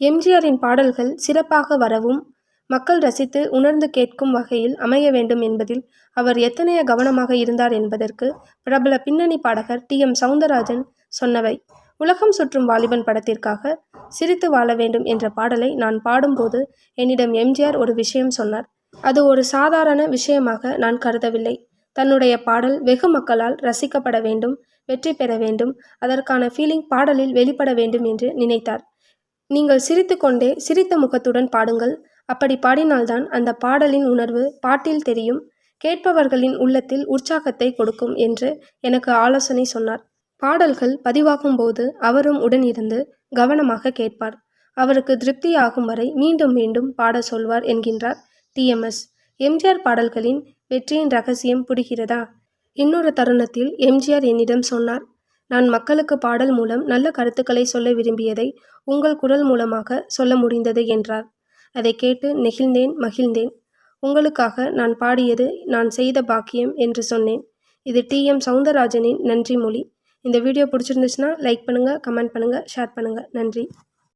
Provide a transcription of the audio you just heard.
எம்ஜிஆரின் பாடல்கள் சிறப்பாக வரவும் மக்கள் ரசித்து உணர்ந்து கேட்கும் வகையில் அமைய வேண்டும் என்பதில் அவர் எத்தனைய கவனமாக இருந்தார் என்பதற்கு பிரபல பின்னணி பாடகர் டி எம் சௌந்தரராஜன் சொன்னவை. உலகம் சுற்றும் வாலிபன் படத்திற்காக சிரித்து வாழ வேண்டும் என்ற பாடலை நான் பாடும்போது என்னிடம் எம்ஜிஆர் ஒரு விஷயம் சொன்னார். அது ஒரு சாதாரண விஷயமாக நான் கருதவில்லை. தன்னுடைய பாடல் வெகு மக்களால் ரசிக்கப்பட வேண்டும் வெற்றி பெற வேண்டும் அதற்கான ஃபீலிங் பாடலில் வெளிப்பட வேண்டும் என்று நினைத்தார். நீங்கள் சிரித்துக்கொண்டே சிரித்த முகத்துடன் பாடுங்கள். அப்படி பாடினால்தான் அந்த பாடலின் உணர்வு பாட்டில் தெரியும். கேட்பவர்களின் உள்ளத்தில் உற்சாகத்தை கொடுக்கும் என்று எனக்கு ஆலோசனை சொன்னார். பாடல்கள் பதிவாகும் போது அவரும் உடனிருந்து கவனமாக கேட்பார். அவருக்கு திருப்தியாகும் வரை மீண்டும் மீண்டும் பாட சொல்வார் என்கின்றார் டிஎம்எஸ் எம்ஜிஆர் பாடல்களின் வெற்றியின் ரகசியம் புரிகிறதா? இன்னொரு தருணத்தில் எம்ஜிஆர் என்னிடம் சொன்னார். நான் மக்களுக்கு பாடல் மூலம் நல்ல கருத்துக்களை சொல்ல விரும்பியதை உங்கள் குரல் மூலமாக சொல்ல முடிந்தது என்றார். அதை கேட்டு நெகிழ்ந்தேன் மகிழ்ந்தேன். உங்களுக்காக நான் பாடியது நான் செய்த பாக்கியம் என்று சொன்னேன். இது டி. எம். சவுந்தரராஜனின் நன்றி மொழி. இந்த வீடியோ பிடிச்சிருந்துச்சுன்னா லைக் பண்ணுங்கள் கமெண்ட் பண்ணுங்கள் ஷேர் பண்ணுங்கள் நன்றி.